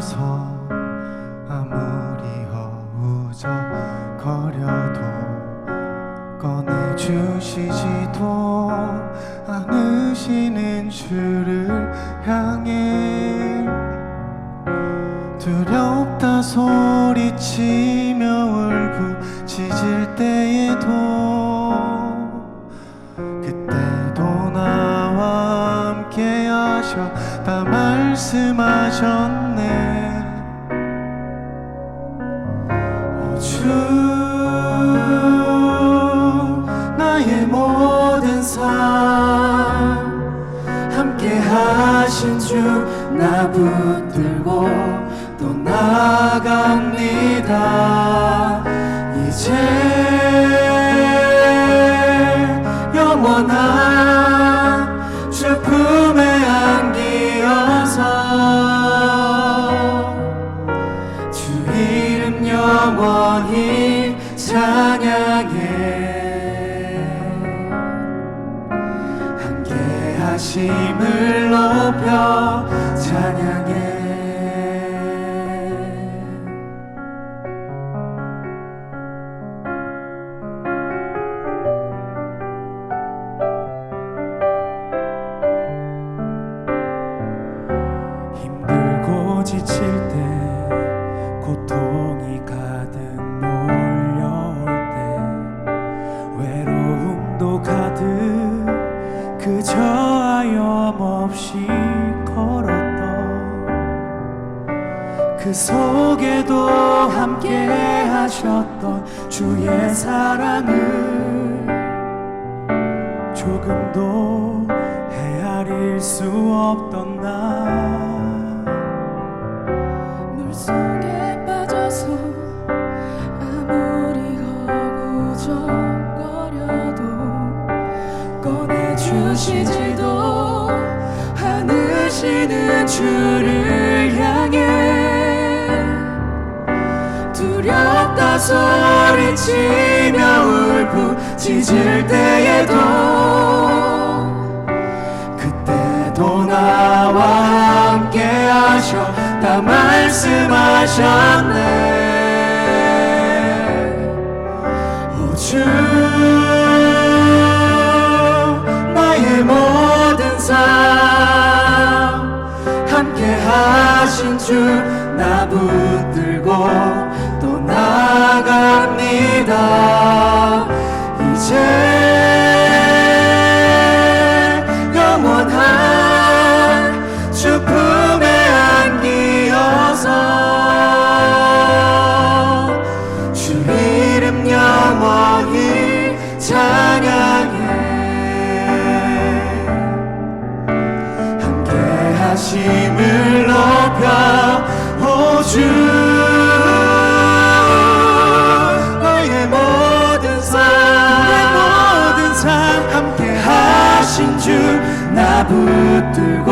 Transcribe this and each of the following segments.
빠져서 아무리 허우적거려도 꺼내주시지도 않으시는 주를 향해 두렵다 소리치며 울부짖을 때에도 그때도 나와 함께 하셨다 말씀하셨네 삶 함께 하신 주 나 붙들고 또 나갑니다. 이제 영원한 하심을 높여 찬양해. 힘들고 지칠 때 고통이 가득 몰려올 때 외로움도 가득 그저 하염없이 걸었던 그 속에도 함께 하셨던 주의 사랑을 조금도 헤아릴 수 없던 나 물속에 빠져서 아무리 허구적거려도 꺼내주시지도 않으시는 주를 향해 두렵다 소리치며 울부짖을 때에도 그때도 나와 함께 하셨다 말씀하셨네. 오 주 하신 주 나 붙들고 또 나갑니다. 이제 영원한 주 품에 안기어서 주 이름 영원히 찬양해. 함께 하심을 나 붙들고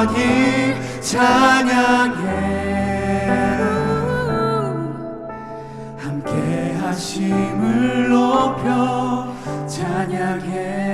영원히 찬양해. 함께 하심을 높여 찬양해